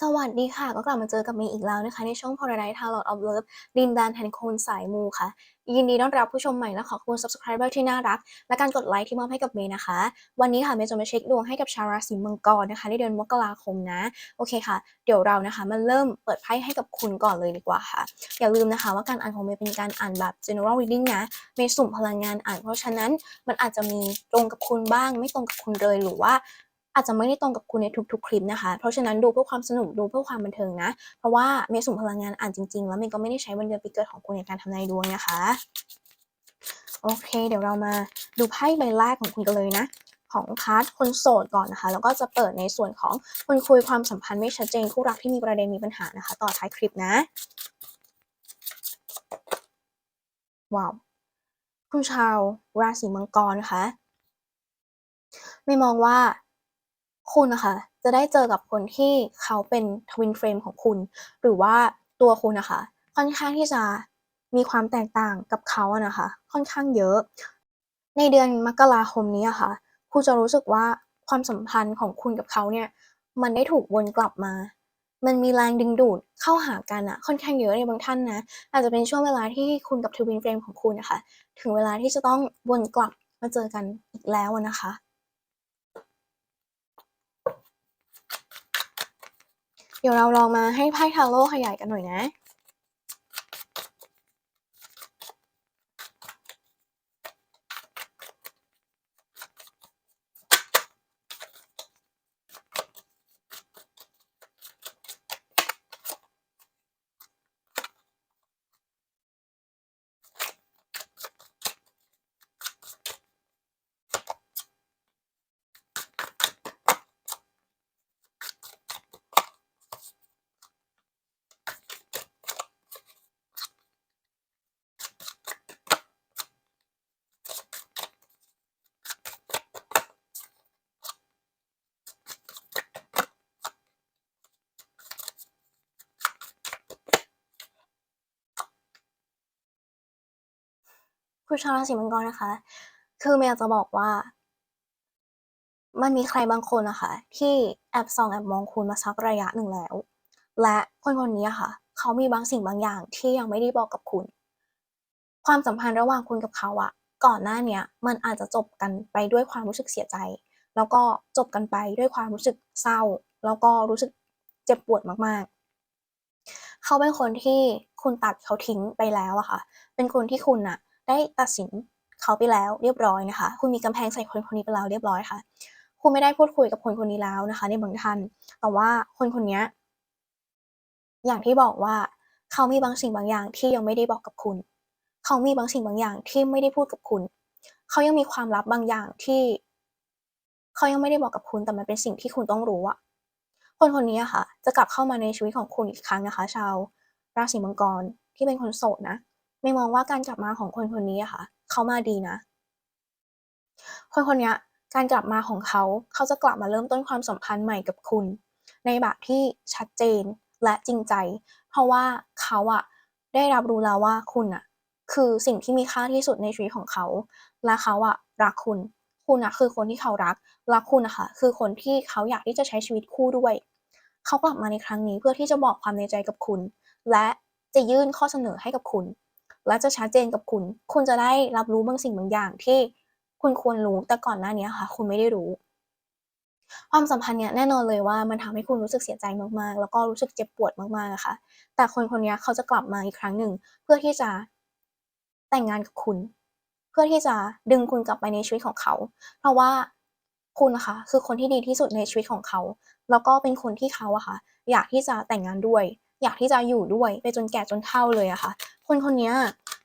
สวัสดีค่ะ ก็กลับมาเจอกับเมย์อีกแล้วนะคะ ในช่อง Paradise Tarot of Love ดินแดนแห่งคนสายมูค่ะ ยินดีต้อนรับผู้ชมใหม่และขอบคุณ subscriber ที่น่ารัก และการกดไลค์ที่มอบให้กับเมย์นะคะ วันนี้ค่ะเมย์จะมาเช็คดวงให้กับชาวราศีมังกรนะคะ ในเดือนมกราคมนะ โอเคค่ะ เดี๋ยวเรานะคะมาเริ่มเปิดไพ่ให้กับคุณก่อนเลยดีกว่าค่ะ อย่าลืมนะคะว่าการอ่านของเมย์เป็นการอ่านแบบ general reading นะ เมย์สุ่มพลังงานอ่าน เพราะฉะนั้นมันอาจจะมีตรงกับคุณบ้าง ไม่ตรงกับคุณเลยหรือว่า อาจจะไม่ได้ตรงกับคุณในทุกๆ คลิปนะคะ เพราะฉะนั้นดูเพื่อความสนุกดูเพื่อความบันเทิงนะ เพราะว่าเมย์สุ่มพลังงานอ่านจริงๆ แล้วเมย์ก็ไม่ได้ใช้วันเดือนปีเกิดของคุณในการทำนายดวงนะคะ โอเค เดี๋ยวเรามาดูไพ่ใบแรกของคุณกันเลยนะ ของคาร์ดคนโสดก่อนนะคะ แล้วก็จะเปิดในส่วนของคนคุยความสัมพันธ์ไม่ชัดเจนคู่รักที่มีประเด็นมีปัญหานะคะ ต่อท้ายคลิปนะ ว้าวคุณชาวราศีมังกรนะคะไม่มองว่า คุณนะคะจะได้เจอกับคนที่เขาเป็นทวินเฟรมของคุณ หรือว่าตัวคุณนะคะค่อนข้างที่จะมีความแตกต่างกับเขาอะนะคะ ค่อนข้างเยอะ ในเดือนมกราคมนี้อะค่ะคุณจะรู้สึกว่าความสัมพันธ์ของคุณกับเขาเนี่ยมันได้ถูกวนกลับมา มันมีแรงดึงดูดเข้าหากันอะค่อนข้างเยอะในบางท่านนะ อาจจะเป็นช่วงเวลาที่คุณกับทวินเฟรมของคุณนะคะ ถึงเวลาที่จะต้องวนกลับมาเจอกันอีกแล้วนะคะ เดี๋ยวเราลองมาให้ไพ่ทาโร่ขยายกันหน่อยนะ คุณชาวราศีมังกรนะคะ คือเมย์จะบอกว่า มันมีใครบางคนนะคะ ที่แอบส่องแอบมองคุณมาสักระยะหนึ่งแล้ว และคนคนนี้ค่ะ เขามีบางสิ่งบางอย่างที่ยังไม่ได้บอกกับคุณ ความสัมพันธ์ระหว่างคุณกับเขาอะก่อนหน้าเนี้ยมันอาจจะจบกันไปด้วยความรู้สึกเสียใจ แล้วก็จบกันไปด้วยความรู้สึกเศร้า แล้วก็รู้สึกเจ็บปวดมากๆ เขาเป็นคนที่คุณตัดเขาทิ้งไปแล้วอะค่ะ เป็นคนที่คุณอะ ได้ตัดสินเขาไปแล้วเรียบร้อยนะคะ คุณมีกำแพงใส่คนคนนี้ไปแล้วเรียบร้อยค่ะ คุณไม่ได้พูดคุยกับคนคนนี้แล้วนะคะ ในบางท่าน แต่ว่าคนคนนี้อย่างที่บอกว่าเขามีบางสิ่งบางอย่างที่ยังไม่ได้บอกกับคุณ เขามีบางสิ่งบางอย่างที่ไม่ได้พูดกับคุณ เขายังมีความลับบางอย่างที่ เขายังไม่ได้บอกกับคุณ แต่มันเป็นสิ่งที่คุณต้องรู้อะคนคนนี้ค่ะ จะกลับเข้ามาในชีวิตของคุณอีกครั้งนะคะ ชาวราศีมังกรที่เป็นคนโสดนะ ไม่มองว่าการกลับมาของคนคนนี้อะค่ะ เขามาดีนะ คนคนนี้การกลับมาของเขาเขาจะกลับมาเริ่มต้นความสัมพันธ์ใหม่กับคุณ ในแบบที่ชัดเจนและจริงใจ เพราะว่าเขาอะได้รับรู้แล้วว่าคุณอะคือสิ่งที่มีค่าที่สุดในชีวิตของเขา และเขาอะรักคุณ คุณอะคือคนที่เขารักรักคุณอะค่ะคือคนที่เขาอยากที่จะใช้ชีวิตคู่ด้วย เขากลับมาในครั้งนี้เพื่อที่จะบอกความในใจกับคุณ และจะยื่นข้อเสนอให้กับคุณ และจะชัดเจนกับคุณ คุณจะได้รับรู้บางสิ่งบางอย่างที่คุณควรรู้แต่ก่อนหน้านี้ค่ะ คุณไม่ได้รู้ ความสัมพันธ์เนี่ยแน่นอนเลยว่ามันทำให้คุณรู้สึกเสียใจมากๆ แล้วก็รู้สึกเจ็บปวดมากๆอะค่ะแต่คนคนนี้เขาจะกลับมาอีกครั้งหนึ่ง เพื่อที่จะแต่งงานกับคุณ เพื่อที่จะดึงคุณกลับไปในชีวิตของเขา เพราะว่าคุณนะคะคือคนที่ดีที่สุดในชีวิตของเขา แล้วก็เป็นคนที่เขาอะค่ะอยากที่จะแต่งงานด้วย อยากที่จะอยู่ด้วยไปจนแก่จนเฒ่าเลยอะค่ะ คนคนนี้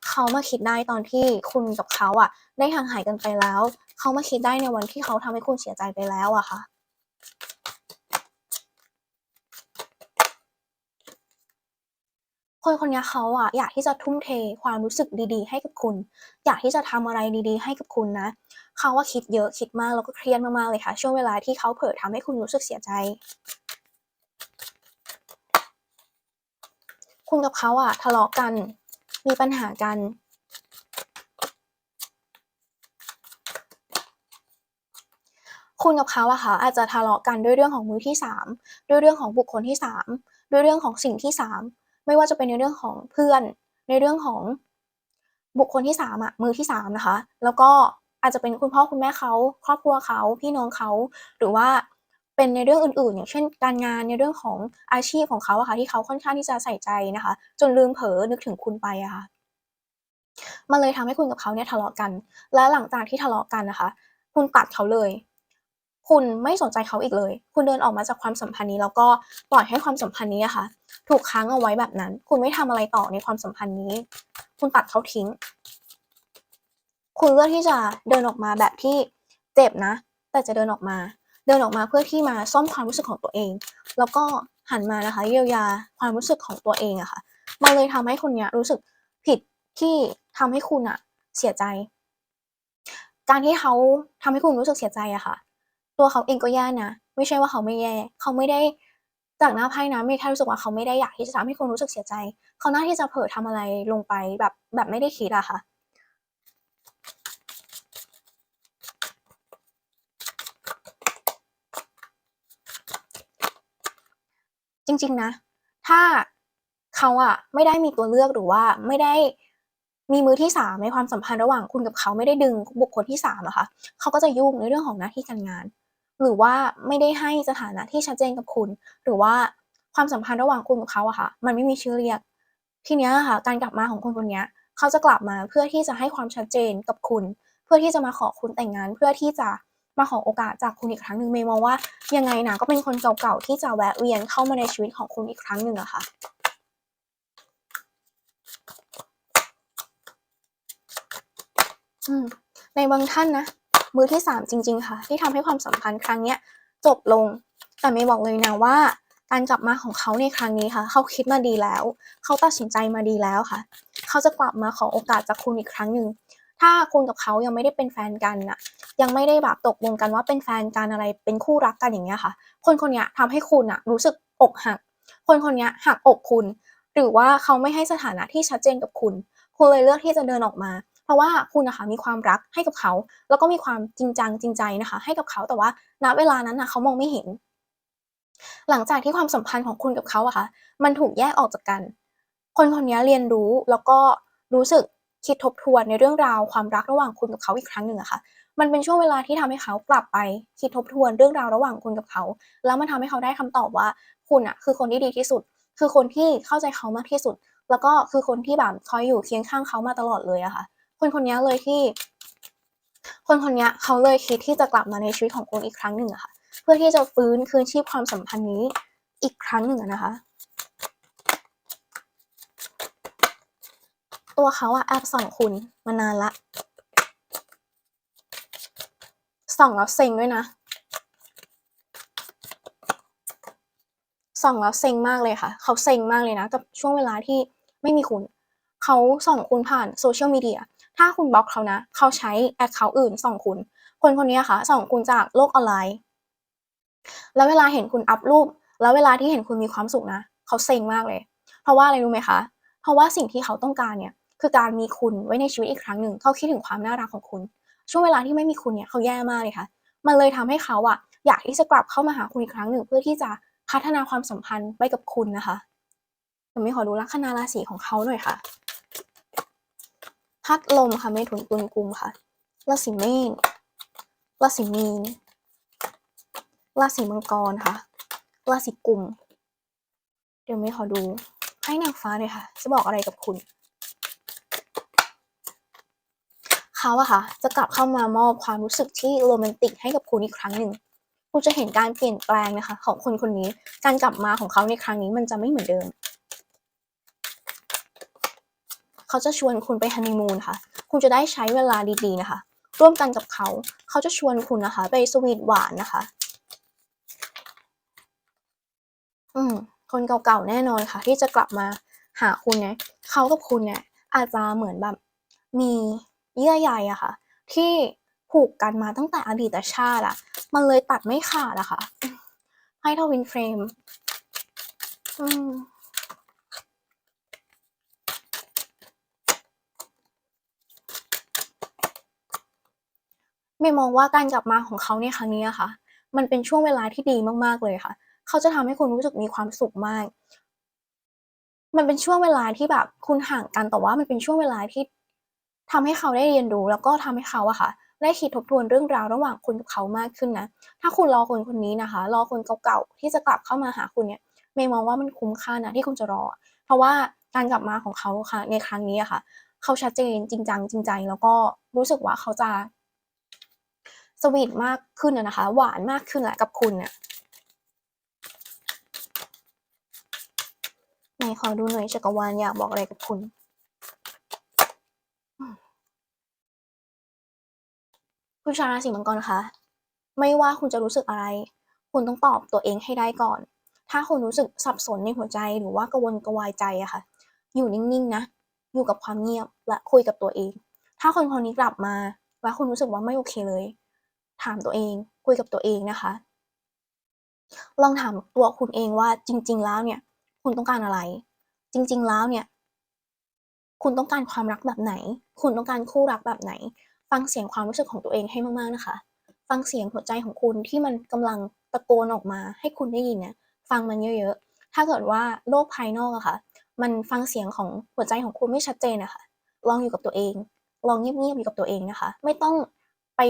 เขามาคิดได้ตอนที่คุณกับเขาอะได้ห่างหายกันไปแล้ว เขามาคิดได้ในวันที่เขาทำให้คุณเสียใจไปแล้วอะค่ะคนคนนี้เขาอะอยากที่จะทุ่มเทความรู้สึกดีๆ ให้กับคุณ อยากที่จะทำอะไรดีๆ ให้กับคุณนะ เขาว่าคิดเยอะคิดมากแล้วก็เครียดมากๆเลยค่ะ ช่วงเวลาที่เขาเผลอทำให้คุณรู้สึกเสียใจ คุณกับเขาอะทะเลาะกัน มีปัญหากัน คุณกับเขาอะค่ะอาจจะทะเลาะกันด้วยเรื่องของมือที่3ด้วยเรื่องของบุคคลที่3ด้วยเรื่องของสิ่งที่3ไม่ว่าจะเป็นในเรื่องของเพื่อน ในเรื่องของบุคคลที่3อะมือที่3นะคะ แล้วก็อาจจะเป็นคุณพ่อคุณแม่เขา ครอบครัวเขาพี่น้องเขาหรือว่า เป็นในเรื่องอื่นๆ อย่างเช่น การงานในเรื่องของอาชีพของเขาอะค่ะที่เขาค่อนข้างที่จะใส่ใจนะคะ จนลืมเผลอนึกถึงคุณไปอะค่ะมันเลยทำให้คุณกับเขาเนี่ยทะเลาะกัน และหลังจากที่ทะเลาะกันนะคะ คุณตัดเขาเลย คุณไม่สนใจเขาอีกเลย คุณเดินออกมาจากความสัมพันธ์นี้ แล้วก็ปล่อยให้ความสัมพันธ์นี้อะค่ะถูกค้างเอาไว้แบบนั้น คุณไม่ทำอะไรต่อในความสัมพันธ์นี้ คุณตัดเขาทิ้ง คุณเลือกที่จะเดินออกมาแบบที่เจ็บนะ แต่จะเดินออกมา เดินออกมาเพื่อที่มาซ่อมความรู้สึกของตัวเอง แล้วก็หันมานะคะเยียวยาความรู้สึกของตัวเองอะค่ะมันเลยทำให้คนเนี้ยรู้สึกผิดที่ทำให้คุณน่ะเสียใจ การที่เขาทำให้คุณรู้สึกเสียใจอะค่ะ ตัวเขาเองก็แย่นะไม่ใช่ว่าเขาไม่แย่เขาไม่ได้จากหน้าไพ่นะเมย์แค่รู้สึกว่าเขาไม่ได้อยากที่จะทำให้คุณรู้สึกเสียใจ เขาน่าที่จะเผลอทำอะไรลงไปแบบแบบไม่ได้คิดอะค่ะ จริง ๆ นะ ถ้าเขาอะไม่ได้มีตัวเลือกหรือว่าไม่ได้มีมือที่3ในความสัมพันธ์ระหว่างคุณกับเขาไม่ได้ดึงบุคคลที่3อะค่ะเขาก็จะยุ่งในเรื่องของหน้าที่การงาน หรือว่าไม่ได้ให้สถานะที่ชัดเจนกับคุณ หรือว่าความสัมพันธ์ระหว่างคุณกับเขาอะค่ะ มันไม่มีชื่อเรียก ทีเนี้ยค่ะ การกลับมาของคนคนนี้เขาจะกลับมาเพื่อที่จะให้ความชัดเจนกับคุณ เพื่อที่จะมาขอคุณแต่งงานเพื่อที่จะ มาขอโอกาสจากคุณอีกครั้งหนึ่งเมย์มองว่ายังไงนะก็เป็นคนเก่าๆที่จะแวะเวียนเข้ามาในชีวิตของคุณอีกครั้งหนึ่งอะค่ะอืมในบางท่านนะมือที่ 3 จริง ๆ ค่ะ ที่ทำให้ความสัมพันธ์ครั้งเนี้ยจบลง แต่เมย์บอกเลยนะว่า การกลับมาของเขาในครั้งนี้ค่ะ เขาคิดมาดีแล้ว เขาตัดสินใจมาดีแล้วค่ะ เขาจะกลับมาขอโอกาสจากคุณอีกครั้งหนึ่ง ถ้าคุณกับเขายังไม่ได้เป็นแฟนกันน่ะยังไม่ได้แบบตกลงกันว่าเป็นแฟนกันอะไรเป็นคู่รักกันอย่างเงี้ยค่ะ คนคนเนี้ยทำให้คุณน่ะรู้สึกอกหัก คนคนเนี้ยหักอกคุณ หรือว่าเขาไม่ให้สถานะที่ชัดเจนกับคุณ คุณเลยเลือกที่จะเดินออกมา เพราะว่าคุณนะคะมีความรักให้กับเขา แล้วก็มีความจริงจังจริงใจนะคะ ให้กับเขาแต่ว่าณเวลานั้นน่ะเขามองไม่เห็น หลังจากที่ความสัมพันธ์ของคุณกับเขาอะค่ะมันถูกแยกออกจากกัน คนคนเนี้ยเรียนรู้แล้วก็รู้สึก คิดทบทวนในเรื่องราวความรักระหว่างคุณกับเขาอีกครั้งหนึ่งอะค่ะมันเป็นช่วงเวลาที่ทำให้เขากลับไปคิดทบทวนเรื่องราวระหว่างคุณกับเขา แล้วมันทำให้เขาได้คำตอบว่าคุณน่ะคือคนที่ดีที่สุด คือคนที่เข้าใจเขามากที่สุด แล้วก็คือคนที่แบบคอยอยู่เคียงข้างเขามาตลอดเลยอะค่ะ คนคนนี้เลยที่ คนคนนี้เขาเลยคิดที่จะกลับมาในชีวิตของคุณอีกครั้งหนึ่งอะค่ะ เพื่อที่จะฟื้นคืนชีพความสัมพันธ์นี้อีกครั้งหนึ่งนะคะ ตัวเขาอะแอบส่องคุณมานานล้วส่องแล้วเซ็งด้วยนะส่องแล้วเซ็งมากเลยค่ะ เขาเซ็งมากเลยนะ กับช่วงเวลาที่ไม่มีคุณ เขาส่องคุณผ่าน Social Media ถ้าคุณบล็อกเขานะ เขาใช้แอ็กเคานต์อื่นส่องคุณ คนคนนี้อะค่ะ ส่องคุณจากโลกออนไลน์ แล้วเวลาเห็นคุณอัปรูป แล้วเวลาที่เห็นคุณมีความสุขนะ เขาเซ็งมากเลย เพราะว่าอะไรรู้ไหมคะ เพราะว่าสิ่งที่เขาต้องการเนี่ย คือการมีคุณไว้ในชีวิตอีกครั้งหนึ่งเขาคิดถึงความน่ารักของคุณ ช่วงเวลาที่ไม่มีคุณเนี่ยเขาแย่มากเลยค่ะ มันเลยทำให้เขาอะอยากที่จะกลับเข้ามาหาคุณอีกครั้งหนึ่ง เพื่อที่จะพัฒนาความสัมพันธ์ไปกับคุณนะคะเดี๋ยวเมย์ขอดูลัคนาราศีของเขาหน่อยค่ะธาตุลมค่ะเมถุนตุลกุมค่ะราศีเมษราศีมีนราศีมังกรค่ะราศีกุม เดี๋ยวเมย์ขอดูไพ่นางฟ้าหน่อยค่ะ จะบอกอะไรกับคุณ เขาอะค่ะจะกลับเข้ามามอบความรู้สึกที่โรแมนติกให้กับคุณอีกครั้งหนึ่งคุณจะเห็นการเปลี่ยนแปลงนะคะ ของคนคนนี้ การกลับมาของเขาในครั้งนี้มันจะไม่เหมือนเดิม เขาจะชวนคุณไปฮันนีมูนค่ะ คุณจะได้ใช้เวลาดีๆนะคะ ร่วมกันกับเขา เขาจะชวนคุณนะคะ ไปสวีทหวานนะคะ อืม คนเก่าๆแน่นอนค่ะ ที่จะกลับมาหาคุณเนี่ย เขากับคุณเนี่ยอาจจะเหมือนแบบมี เยื่อใยอะค่ะ ที่ผูกกันมาตั้งแต่อดีตชาติอะมันเลยตัดไม่ขาดอะค่ะอืมไพ่ Twin Flame อืมเมย์มองว่าการกลับมาของเขาในครั้งนี้อะค่ะ มันเป็นช่วงเวลาที่ดีมากๆเลยค่ะ เขาจะทำให้คุณรู้สึกมีความสุขมาก มันเป็นช่วงเวลาที่แบบคุณห่างกันแต่ว่ามันเป็นช่วงเวลาที่ ทำให้เขาได้เรียนรู้แล้วก็ทำให้เขาอะค่ะได้คิดทบทวนเรื่องราวระหว่างคุณกับเขามากขึ้นนะ ถ้าคุณรอคนคนนี้นะคะ รอคนเก่าๆที่จะกลับเข้ามาหาคุณเนี่ยเมย์มองว่ามันคุ้มค่านะที่คุณจะรอ เพราะว่าการกลับมาของเขาค่ะ ในครั้งนี้อะค่ะ เขาชัดเจนจริงจังจริงใจแล้วก็รู้สึกว่าเขาจะสวีตมากขึ้นนะคะ หวานมากขึ้นแหละกับคุณเนี่ยไหนขอดูหน่อยจักรวาลอยากบอกอะไรกับคุณ อืม คุณชาวราศีมังกรคะไม่ว่าคุณจะรู้สึกอะไร คุณต้องตอบตัวเองให้ได้ก่อน ถ้าคุณรู้สึกสับสนในหัวใจหรือว่ากระวนกวายใจอะค่ะ อยู่นิ่งๆนะ อยู่กับความเงียบและคุยกับตัวเอง ถ้าคนคนนี้กลับมาแล้วคุณรู้สึกว่าไม่โอเคเลย ถามตัวเองคุยกับตัวเองนะคะ ลองถามตัวคุณเองว่าจริง ๆ แล้วเนี่ย คุณต้องการอะไร จริง ๆ แล้วเนี่ย คุณต้องการความรักแบบไหน คุณต้องการคู่รักแบบไหน ฟังเสียงความรู้สึกของตัวเองให้มากๆนะคะ ฟังเสียงหัวใจของคุณที่มันกำลังตะโกนออกมาให้คุณได้ยินเนี่ยฟังมันเยอะๆ ถ้าเกิดว่าโลกภายนอกอะค่ะ มันฟังเสียงของหัวใจของคุณไม่ชัดเจนอะคะลองอยู่กับตัวเอง ลองเงียบๆอยู่กับตัวเองนะคะ ไม่ต้องไป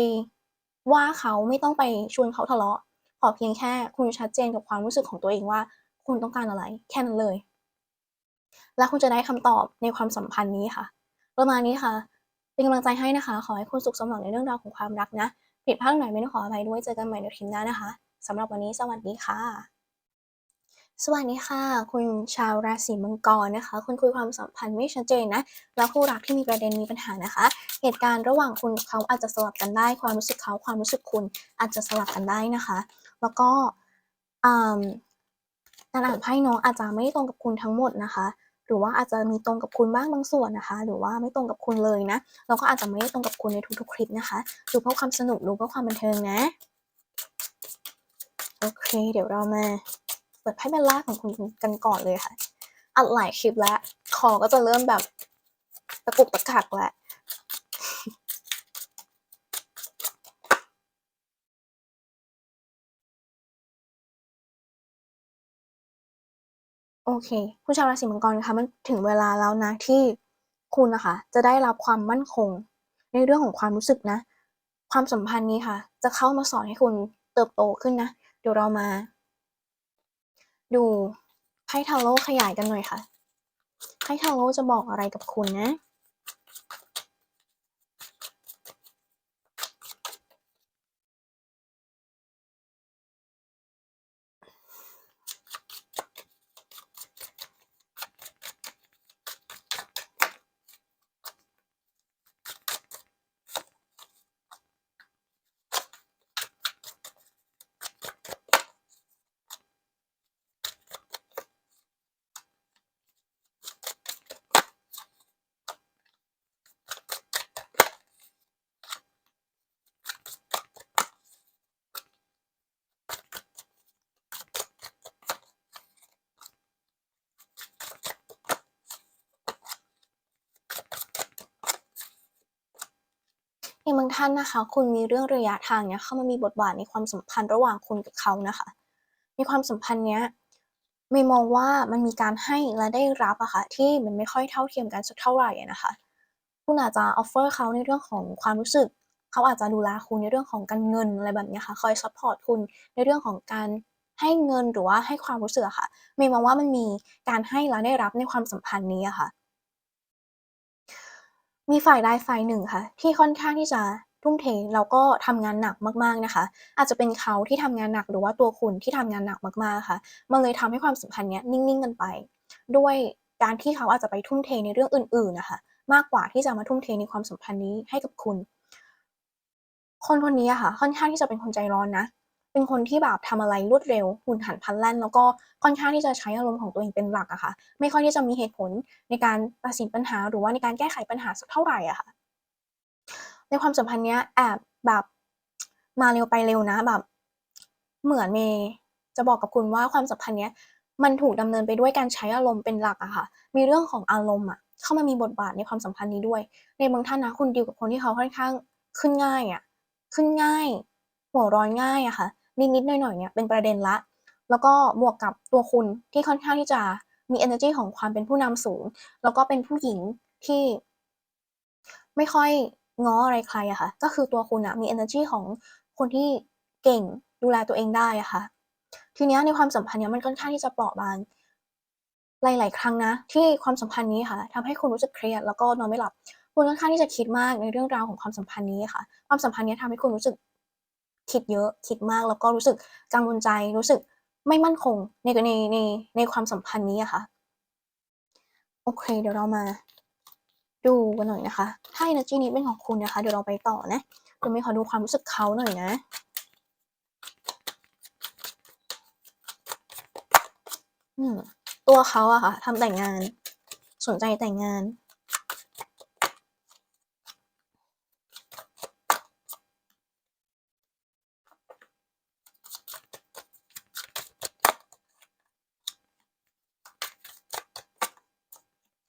ว่าเขาไม่ต้องไปชวนเขาทะเลาะขอเพียงแค่คุณชัดเจนกับความรู้สึกของตัวเองว่า คุณต้องการอะไร แค่นั้นเลย แล้วคุณจะได้คำตอบในความสัมพันธ์นี้ค่ะ ประมาณนี้ค่ะ เป็นกำลังใจให้นะคะ ขอให้คุณสุขสมหวังในเรื่องราวของความรักนะ ผิดพลาดตรงไหนไม่ต้องขออภัยด้วยเจอกันใหม่ในคลิปหน้านะคะสำหรับวันนี้สวัสดีค่ะ สวัสดีค่ะ คุณชาวราศีมังกรนะคะ คุณคุยความสัมพันธ์ไม่ชัดเจนนะ แล้วคู่รักที่มีประเด็นมีปัญหานะคะ เหตุการณ์ระหว่างคุณกับเขาอาจจะสลับกันได้ ความรู้สึกเขาความรู้สึกคุณอาจจะสลับกันได้นะคะ แล้วก็การอ่านไพ่เนาะอาจจะไม่ตรงกับคุณทั้งหมดนะคะ หรือว่าอาจจะมีตรงกับคุณบ้างบางส่วนนะคะ หรือว่าไม่ตรงกับคุณเลยนะ เราก็อาจจะไม่ได้ตรงกับคุณในทุกๆคลิปนะคะดูเพื่อความสนุกดูเพื่อความบันเทิงนะโอเค เดี๋ยวเรามาเปิดไพ่เบแรกของคุณกันก่อนเลยค่ะ อัดหลายคลิปแล้วคอก็จะเริ่มแบบตะกุกตะกักแล้ว โอเคคุณชาวราศีมังกรคะมันถึงเวลาแล้วนะที่คุณนะคะจะได้รับความมั่นคง ในเรื่องของความรู้สึกนะ ความสัมพันธ์นี้ค่ะ จะเข้ามาสอนให้คุณเติบโตขึ้นนะ เดี๋ยวเรามา ดูไพ่ทาโร่ขยายกันหน่อยค่ะไพ่ทาโร่จะบอกอะไรกับคุณนะ? บางท่านนะคะ คุณมีเรื่องระยะทางเนี้ยเข้ามามีบทบาทในความสัมพันธ์ระหว่างคุณกับเขานะคะในความสัมพันธ์เนี้ยเมย์มองว่ามันมีการให้และได้รับอะค่ะที่มันไม่ค่อยเท่าเทียมกันสักเท่าไหรอะนะคะคุณอาจจะออฟเฟอร์เขาในเรื่องของความรู้สึก เขาอาจจะดูแลคุณในเรื่องของการเงินอะไรแบบนี้ค่ะคอยซัปพอร์ตคุณในเรื่องของการให้เงินหรือว่าให้ความรู้สึกอค่ะเมย์มองว่ามันมีการให้และได้รับในความสัมพันธ์นี้อะค่ะ มีฝ่ายใดฝ่ายหนึ่งค่ะที่ค่อนข้างที่จะทุ่มเทแล้วก็ทำงานหนักมากๆนะคะ อาจจะเป็นเขาที่ทำงานหนักหรือว่าตัวคุณที่ทำงานหนักมากๆค่ะ มันเลยทำให้ความสัมพันธ์เนี้ยนิ่งๆกันไป ด้วยการที่เขาอาจจะไปทุ่มเทในเรื่องอื่นๆนะคะ มากกว่าที่จะมาทุ่มเทในความสัมพันธ์นี้ให้กับคุณ คนคนนี้ค่ะ ค่อนข้างที่จะเป็นคนใจร้อนนะ เป็นคนที่แบบทำอะไรรวดเร็วหุนหันพลันแล่น แล้วก็ค่อนข้างที่จะใช้อารมณ์ของตัวเองเป็นหลักอะค่ะ ไม่ค่อยที่จะมีเหตุผลในการตัดสินปัญหา หรือว่าในการแก้ไขปัญหาสักเท่าไหร่อะค่ะ ในความสัมพันธ์เนี้ยแอบแบบมาเร็วไปเร็วนะแบบ เหมือนเมย์จะบอกกับคุณว่าความสัมพันธ์เนี้ยมันถูกดำเนินไปด้วยการใช้อารมณ์เป็นหลักอะค่ะ มีเรื่องของอารมณ์อะเข้ามามีบทบาทในความสัมพันธ์นี้ด้วย ในบางท่านนะคุณดีลกับคนที่เขาค่อนข้างขึ้นง่ายอะขึ้นง่าย หัวร้อนง่ายอะค่ะ นิดๆหน่อยๆเนี่ยเป็นประเด็นล้วแล้วก็บวกกับตัวคุณที่ค่อนข้างที่จะมีเอเนอร์จีของความเป็นผู้นำสูง แล้วก็เป็นผู้หญิงที่ไม่ค่อยง้ออะไรใครอะค่ะ ก็คือตัวคุณน่ะมีเอเนอร์จีของคนที่เก่งดูแลตัวเองได้อะค่ะ ทีเนี้ยในความสัมพันธ์เนี้ยมันค่อนข้างที่จะเปราะบาง หลาย ๆ ครั้งนะ ที่ความสัมพันธ์นี้ค่ะทำให้คุณรู้สึกเครียดแล้วก็นอนไม่หลับ คุณค่อนข้างที่จะคิดมากในเรื่องราวของความสัมพันธ์นี้ค่ะ ความสัมพันธ์เนี้ยทำให้คุณรู้สึก คิดเยอะคิดมากแล้วก็รู้สึกกังวลใจรู้สึกไม่มั่นคงในในในในความสัมพันธ์นี้อะค่ะโอเค เดี๋ยวเรามาดูกันหน่อยนะคะ ถ้าเอเนอร์จีนี้เป็นของคุณนะคะ เดี๋ยวเราไปต่อนะเดี๋ยวเมย์ขอดูความรู้สึกเขาหน่อยนะตัวเขาอะค่ะทำแต่งาน สนใจแต่งงาน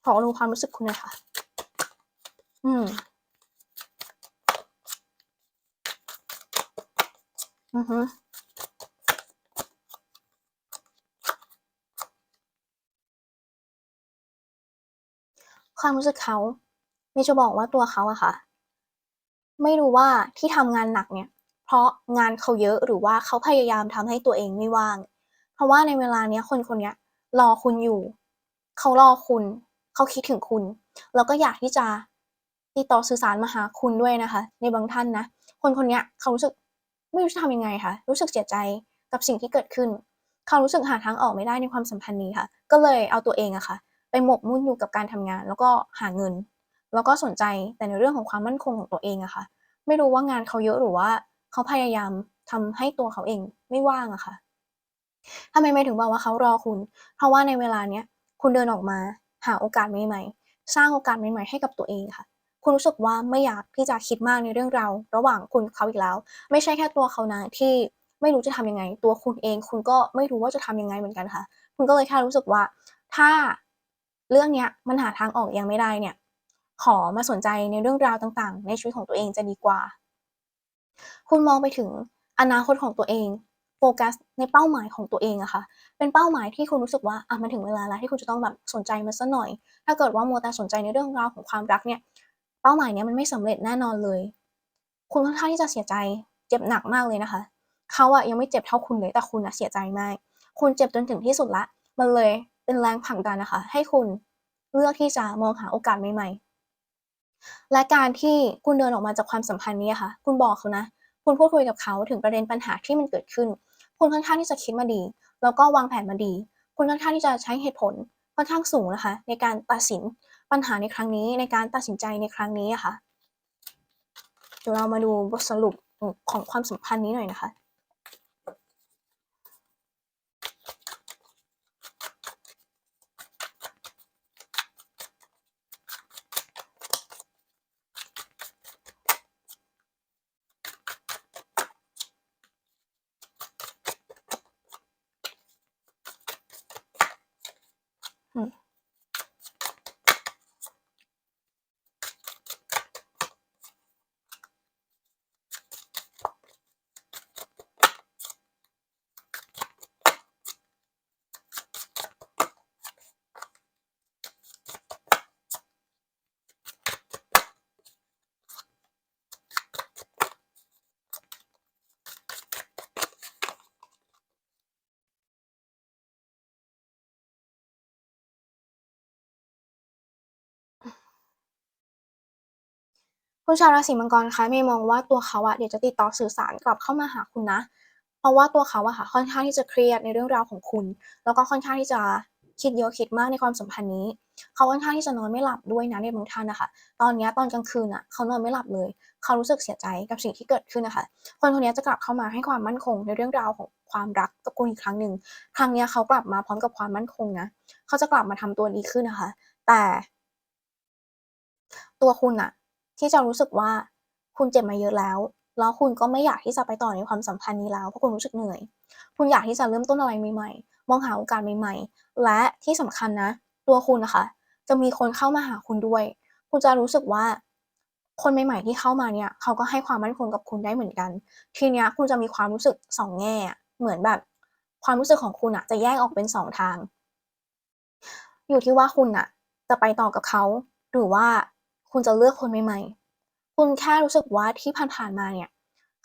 ข อดูความรู้สึกคุณหน่อยค่ะ อืม อือฮึความรู้สึกเขาเมย์จะบอกว่าตัวเขาอะค่ะ ไม่รู้ว่าที่ทำงานหนักเนี่ย เพราะงานเขาเยอะหรือว่าเขาพยายามทำให้ตัวเองไม่ว่าง เพราะว่าในเวลาเนี้ยคนคนเนี้ยรอคุณอยู่ เขารอคุณ เขาคิดถึงคุณ แล้วก็อยากที่จะติดต่อสื่อสารมาหาคุณด้วยนะคะ ในบางท่านนะ คนคนนี้เขารู้สึกไม่รู้จะทำยังไงคะรู้สึกเสียใจกับสิ่งที่เกิดขึ้น เขารู้สึกหาทางออกไม่ได้ในความสัมพันธ์นี้ค่ะ ก็เลยเอาตัวเองอะค่ะ ไปหมกมุ่นอยู่กับการทำงาน แล้วก็หาเงิน แล้วก็สนใจแต่ในเรื่องของความมั่นคงของตัวเองอะค่ะ ไม่รู้ว่างานเขาเยอะหรือว่า เขาพยายามทำให้ตัวเขาเองไม่ว่างอะค่ะทำไมเมย์ถึงบอกว่าเขารอคุณ เพราะว่าในเวลาเนี้ยคุณเดินออกมา หาโอกาสใหม่ๆ สร้างโอกาสใหม่ๆให้กับตัวเองค่ะ คุณรู้สึกว่าไม่อยากที่จะคิดมากในเรื่องราวระหว่างคุณกับเขาอีกแล้ว ไม่ใช่แค่ตัวเขานะที่ไม่รู้จะทำยังไง ตัวคุณเอง คุณก็ไม่รู้ว่าจะทำยังไงเหมือนกันค่ะ คุณก็เลยแค่รู้สึกว่า ถ้าเรื่องเนี้ยมันหาทางออกยังไม่ได้เนี่ย ขอมาสนใจในเรื่องราวต่างๆ ในชีวิตของตัวเองจะดีกว่า คุณมองไปถึงอนาคตของตัวเอง โฟกัสในเป้าหมายของตัวเองอะค่ะ เป็นเป้าหมายที่คุณรู้สึกว่าอะมันถึงเวลาแล้วที่คุณจะต้องแบบสนใจมันสักหน่อย ถ้าเกิดว่ามัวแต่สนใจในเรื่องราวของความรักเนี่ย เป้าหมายเนี้ยมันไม่สำเร็จแน่นอนเลย คุณค่อนข้างที่จะเสียใจ เจ็บหนักมากเลยนะคะ เขาอะยังไม่เจ็บเท่าคุณเลย แต่คุณน่ะเสียใจมาก คุณเจ็บจนถึงที่สุดล้วมันเลยเป็นแรงผลักดันอะคะ ให้คุณเลือกที่จะมองหาโอกาสใหม่ ๆ และการที่คุณเดินออกมาจากความสัมพันธ์นี้อะค่ะ คุณบอกเขานะ คุณพูดคุยกับเขาถึงประเด็นปัญหาที่มันเกิดขึ้น คุณค่อนข้างที่จะคิดมาดี แล้วก็วางแผนมาดี คุณค่อนข้างที่จะใช้เหตุผลค่อนข้างสูงนะคะ ในการตัดสินปัญหาในครั้งนี้ในการตัดสินใจในครั้งนี้ะค่ะเดี๋ยวเรามาดูบทสรุปของความสัมพันธ์นี้หน่อยนะคะ อื คุณชาวราศีมังกรคะเมย์มองว่าตัวเขาอะเดี๋ยวจะติดต่อสื่อสารกลับเข้ามาหาคุณนะ เพราะว่าตัวเขาอะค่ะค่อนข้างที่จะเครียดในเรื่องราวของคุณ แล้วก็ค่อนข้างที่จะคิดเยอะคิดมากในความสัมพันธ์นี้ เขาค่อนข้างที่จะนอนไม่หลับด้วยนะในบางท่านนะคะ ตอนนี้ตอนกลางคืนน่ะเขานอนไม่หลับเลย เขารู้สึกเสียใจกับสิ่งที่เกิดขึ้นนะคะ คนคนนี้จะกลับเข้ามาให้ความมั่นคงในเรื่องราวของความรักกับคุณอีกครั้งหนึ่ง ครั้งนี้เขากลับมาพร้อมกับความมั่นคงนะ เขาจะกลับมาทำตัวดีขึ้นนะคะ แต่ ตัวคุณน่ะ ที่จะรู้สึกว่าคุณเจ็บมาเยอะแล้ว แล้วคุณก็ไม่อยากที่จะไปต่อในความสัมพันธ์นี้แล้วเพราะคุณรู้สึกเหนื่อย คุณอยากที่จะเริ่มต้นอะไรใหม่ๆ มองหาโอกาสใหม่ๆ และที่สำคัญนะ ตัวคุณนะคะ จะมีคนเข้ามาหาคุณด้วย คุณจะรู้สึกว่า คนใหม่ๆที่เข้ามาเนี่ย เขาก็ให้ความมั่นคงกับคุณได้เหมือนกัน ทีเนี้ยคุณจะมีความรู้สึก2แง่ เหมือนแบบ ความรู้สึกของคุณน่ะจะแยกออกเป็น2ทาง อยู่ที่ว่าคุณน่ะจะไปต่อกับเขา หรือว่า คุณจะเลือกคนใหม่ๆ คุณแค่รู้สึกว่าที่ผ่านๆมาเนี่ย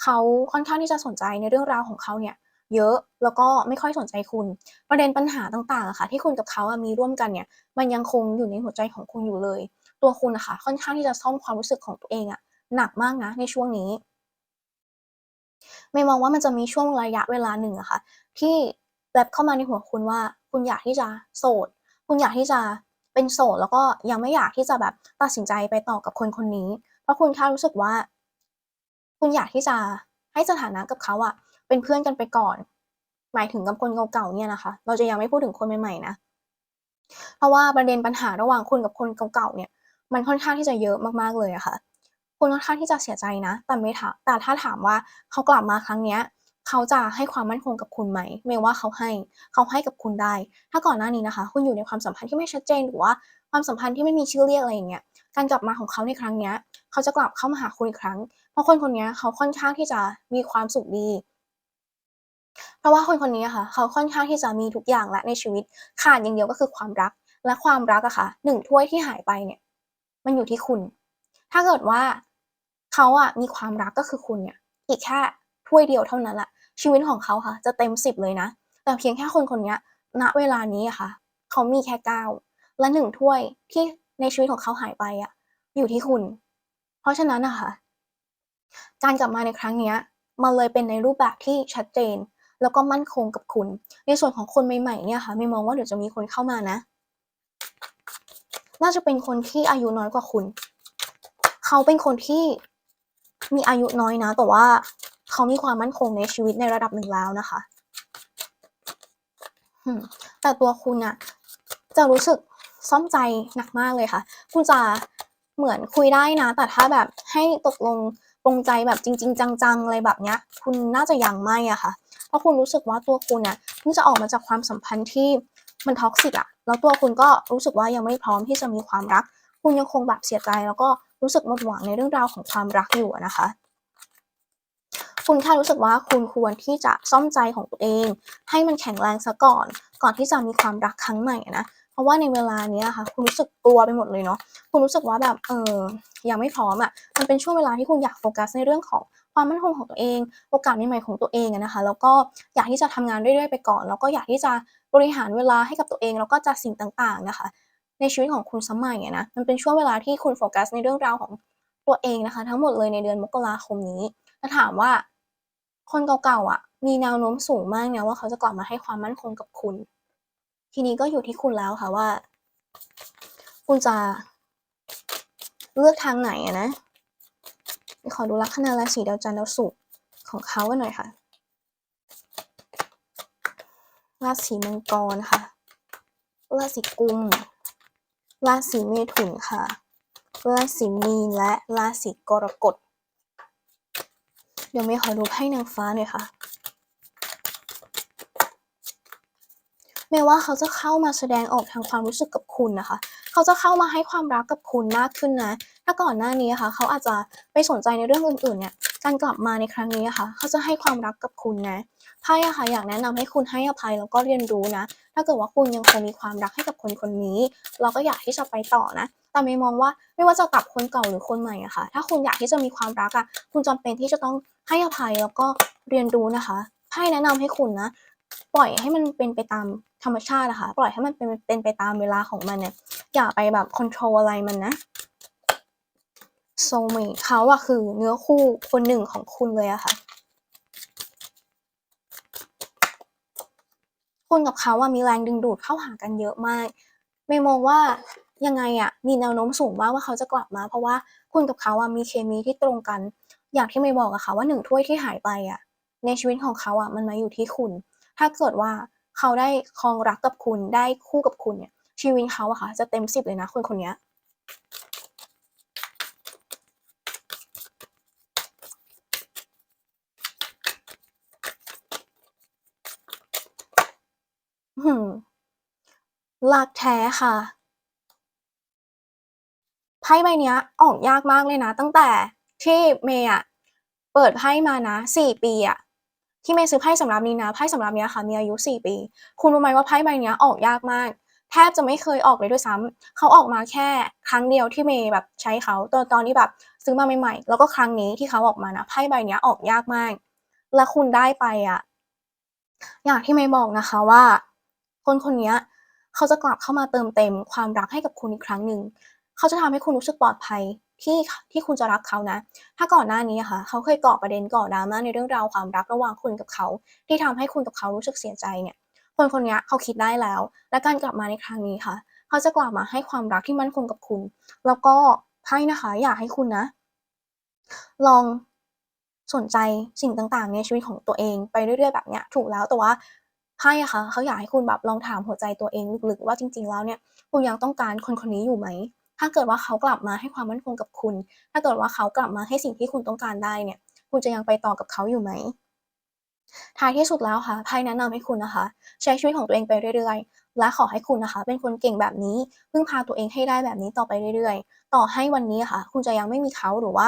เขาค่อนข้างที่จะสนใจในเรื่องราวของเขาเนี่ยเยอะแล้วก็ไม่ค่อยสนใจคุณ ประเด็นปัญหาต่างๆอะค่ะที่คุณกับเขาอะมีร่วมกันเนี่ยมันยังคงอยู่ในหัวใจของคุณอยู่เลย ตัวคุณนะคะค่อนข้างที่จะซ่อมความรู้สึกของตัวเองอะหนักมากนะในช่วงนี้เมย์มองว่ามันจะมีช่วงระยะเวลาหนึ่งอะค่ะที่แวบเข้ามาในหัวคุณว่า คุณอยากที่จะโสด คุณอยากที่จะ เป็นโสดแล้วก็ยังไม่อยากที่จะแบบตัดสินใจไปต่อกับคนคนนี้ เพราะคุณแค่รู้สึกว่า คุณอยากที่จะให้สถานะกับเขาอะเป็นเพื่อนกันไปก่อน หมายถึงกับคนเก่าๆเนี่ยนะคะ เราจะยังไม่พูดถึงคนใหม่ๆนะเพราะว่าประเด็นปัญหาระหว่างคุณกับคนเก่าๆเนี่ย มันค่อนข้างที่จะเยอะมากๆเลยอะค่ะคุณค่อนข้างที่จะเสียใจนะ แต่ไม่ถามแต่ถ้าถามว่าเขากลับมาครั้งเนี้ย เขาจะให้ความมั่นคงกับคุณไหมเมย์ว่าเขาให้เขาให้กับคุณได้ ถ้าก่อนหน้านี้นะคะ คุณอยู่ในความสัมพันธ์ที่ไม่ชัดเจนหรือว่าความสัมพันธ์ที่ไม่มีชื่อเรียกอะไรอย่างเงี้ยการกลับมาของเขาในครั้งเนี้ยเขาจะกลับเข้ามาหาคุณอีกครั้ง เพราะคนคนนี้เขาค่อนข้างที่จะมีความสุขดี เพราะว่าคนคนนี้ค่ะ เขาค่อนข้างที่จะมีทุกอย่างแล้วในชีวิตขาดอย่างเดียวก็คือความรักและความรักอะค่ะ1ถ้วยที่หายไปเนี่ย มันอยู่ที่คุณ ถ้าเกิดว่าเขาอะมีความรักก็คือคุณเนี่ยอีกแค่ถ้วยเดียวเท่านั้นแหละ ชีวิตของเขาค่ะ จะเต็ม10เลยนะ แต่เพียงแค่คนคนนี้ณเวลานี้อะค่ะ เขามีแค่9และ1ถ้วยที่ในชีวิตของเขาหายไปอะอยู่ที่คุณ เพราะฉะนั้นนะค่ะการกลับมาในครั้งเนี้ยมันเลยเป็นในรูปแบบที่ชัดเจน แล้วก็มั่นคงกับคุณ ในส่วนของคนใหม่ๆเนี่ยค่ะเมย์มองว่าเดี๋ยวจะมีคนเข้ามานะ น่าจะเป็นคนที่อายุน้อยกว่าคุณ เขาเป็นคนที่มีอายุน้อยนะ แต่ว่า เขามีความมั่นคงในชีวิตในระดับหนึ่งแล้วนะคะแต่ตัวคุณน่ะจะรู้สึกซ่อมใจหนักมากเลยค่ะ คุณจะเหมือนคุยได้นะ แต่ถ้าแบบให้ตกลงปลงใจแบบจริง ๆ จังๆอะไรแบบเนี้ย คุณน่าจะยังไม่อะค่ะ เพราะคุณรู้สึกว่าตัวคุณน่ะเพิ่งจะออกมาจากความสัมพันธ์ที่มัน toxic อะแล้วตัวคุณก็รู้สึกว่ายังไม่พร้อมที่จะมีความรัก คุณยังคงแบบเสียใจแล้วก็รู้สึกหมดหวังในเรื่องราวของความรักอยู่นะคะ คุณแค่รู้สึกว่าคุณควรที่จะซ่อมใจของตัวเอง ให้มันแข็งแรงเสียก่อน ก่อนที่จะมีความรักครั้งใหม่นะเพราะว่าในเวลานี้อะค่ะคุณรู้สึกกลัวไปหมดเลยเนาะคุณรู้สึกว่าแบบเออยังไม่พร้อมอะมันเป็นช่วงเวลาที่คุณอยากโฟกัสในเรื่องของความมั่นคงของตัวเอง โอกาสใหม่ๆของตัวเองนะคะแล้วก็อยากที่จะทำงานเรื่อยๆไปก่อน แล้วก็อยากที่จะบริหารเวลาให้กับตัวเอง แล้วก็จัดสิ่งต่างๆนะคะ ในชีวิตของคุณเสียใหม่อะนะมันเป็นช่วงเวลาที่คุณโฟกัสในเรื่องราวของตัวเองนะคะ ทั้งหมดเลยในเดือนมกราคมนี้แต่ถามว่า คนเก่าๆอะมีแนวโน้มสูงมากนะว่าเขาจะกลับมาให้ความมั่นคงกับคุณ ทีนี้ก็อยู่ที่คุณแล้วค่ะว่า คุณจะเลือกทางไหนอะนะขอดูลัคนาราศีดาวจันทร์ดาวศุกร์ของเขากันหน่อยค่ะราศีมังกรค่ะ ราศีกุม ราศีเมถุนค่ะ ราศีมีนและราศีกรกฎ ดี๋ยวเมย์ขอดูไพ่นางฟ้าหน่อยค่ะเมย์ว่าเขาจะเข้ามาแสดงออกทางความรู้สึกกับคุณนะคะ เขาจะเข้ามาให้ความรักกับคุณมากขึ้นนะ ถ้าก่อนหน้านี้อะค่ะ เขาอาจจะไปสนใจในเรื่องอื่นๆเนี่ย การกลับมาในครั้งนี้อะค่ะ เขาจะให้ความรักกับคุณนะไพ่ะค่ะอยากแนะนำให้คุณให้อภัยแล้วก็เรียนรู้นะ ถ้าเกิดว่าคุณยังคงมีความรักให้กับคนคนนี้ เราก็อยากที่จะไปต่อนะ แต่เมย์มองว่าไม่ว่าจะกับคนเก่าหรือคนใหม่อะค่ะ ถ้าคุณอยากที่จะมีความรักอะคุณจำเป็นที่จะต้องให้อภัยแล้วก็เรียนรู้นะคะไพ่แนะนำให้คุณนะ ปล่อยให้มันเป็นไปตามธรรมชาติอะค่ะปล่อยให้มันเป็นเป็นไปตามเวลาของมันเนี่ยอย่าไปแบบคอนโทรลอะไรมันนะ soulmate เขาอะคือเนื้อคู่คนหนึ่งของคุณเลยอะค่ะ คุณกับเขาอะมีแรงดึงดูดเข้าหากันเยอะมากเมย์มองว่า ยังไงอะมีแนวโน้มสูงมากว่าเขาจะกลับมา เพราะว่าคุณกับเขาอะมีเคมีที่ตรงกัน อย่างที่เมย์บอกอะค่ะว่า1ถ้วยที่หายไปอะในชีวิตของเขาอะมันมาอยู่ที่คุณ ถ้าเกิดว่าเขาได้ครองรักกับคุณได้คู่กับคุณเนี่ย ชีวิตเขาอะค่ะจะเต็ม10เลยนะคนคนนี้รักแท้ค่ะ ไพ่ใบนี้ออกยากมากเลยนะ ตั้งแต่ที่เมย์อะเปิดไพ่มานะ4ปีอะที่เมย์ซื้อไพ่สำรับนี้นะไพ่สำรับนี้ค่ะมีอายุ4ปี คุณรู้ไหมว่าไพ่ใบนี้ออกยากมาก แทบจะไม่เคยออกเลยด้วยซ้ำเขาออกมาแค่ครั้งเดียวที่เมย์แบบใช้เขาตอนตอนที่แบบซื้อมาใหม่ๆแล้วก็ครั้งนี้ที่เขาออกมานะไพ่ใบนี้ออกยากมาก แล้วคุณได้ไปอะอย่างที่เมย์บอกนะคะว่า คนคนนี้เขาจะกลับเข้ามาเติมเต็มความรักให้กับคุณอีกครั้งหนึ่ง เขาจะทำให้คุณรู้สึกปลอดภัยที่ที่คุณจะรักเขานะ ถ้าก่อนหน้านี้อะค่ะ เขาเคยก่อประเด็นก่อดราม่าในเรื่องราวความรักระหว่างคุณกับเขา ที่ทำให้คุณกับเขารู้สึกเสียใจเนี่ย คนคนนี้เขาคิดได้แล้ว และการกลับมาในครั้งนี้ค่ะ เขาจะกลับมาให้ความรักที่มั่นคงกับคุณ แล้วก็ไพ่นะคะอยากให้คุณนะ ลองสนใจสิ่งต่างๆ ในชีวิตของตัวเองไปเรื่อยๆแบบเนี้ยถูกแล้วแต่ว่าไพ่อะค่ะเขาอยากให้คุณแบบลองถามหัวใจตัวเองลึกๆว่าจริง ๆ แล้วเนี่ยคุณยังต้องการคนคนนี้อยู่ไหม ถ้าเกิดว่าเขากลับมาให้ความมั่นคงกับคุณ ถ้าเกิดว่าเขากลับมาให้สิ่งที่คุณต้องการได้เนี่ย คุณจะยังไปต่อกับเขาอยู่ไหมท้ายที่สุดแล้วค่ะไพ่แนะนำให้คุณนะคะ ใช้ชีวิตของตัวเองไปเรื่อยๆ และขอให้คุณนะคะ เป็นคนเก่งแบบนี้ พึ่งพาตัวเองให้ได้แบบนี้ต่อไปเรื่อยๆ ต่อให้วันนี้ค่ะ คุณจะยังไม่มีเขาหรือว่า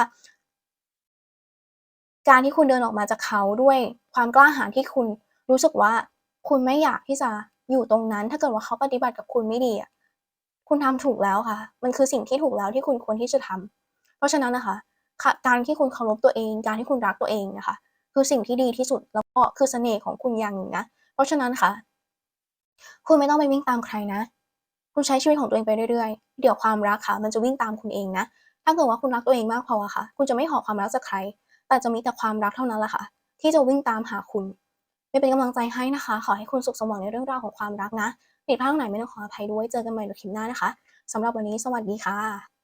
การที่คุณเดินออกมาจากเขาด้วยความกล้าหาญที่คุณรู้สึกว่า คุณไม่อยากที่จะอยู่ตรงนั้น ถ้าเกิดว่าเขาปฏิบัติกับคุณไม่ดีอะ คุณทำถูกแล้วค่ะ มันคือสิ่งที่ถูกแล้วที่คุณควรที่จะทำเพราะฉะนั้นนะคะ การที่คุณเคารพตัวเอง การที่คุณรักตัวเองนะคะ คือสิ่งที่ดีที่สุดแล้วก็คือเสน่ห์ของคุณอย่างหนึ่งนะ เพราะฉะนั้นค่ะ คุณไม่ต้องไปวิ่งตามใครนะ คุณใช้ชีวิตของตัวเองไปเรื่อยๆ เดี๋ยวความรักค่ะ มันจะวิ่งตามคุณเองนะ ถ้าเกิดว่าคุณรักตัวเองมากพออะค่ะ คุณจะไม่ขอความรักจากใคร แต่จะมีแต่ความรักเท่านั้นแหละค่ะ ที่จะวิ่งตามหาคุณ ไม่เป็นกำลังใจให้นะคะ ขอให้คุณสุขสมหวังในเรื่องราวของความรักนะ ผิดพลาดตรงไหนไม่ต้องขออภัยด้วย เจอกันใหม่ในคลิปหน้านะคะสำหรับวันนี้สวัสดีค่ะ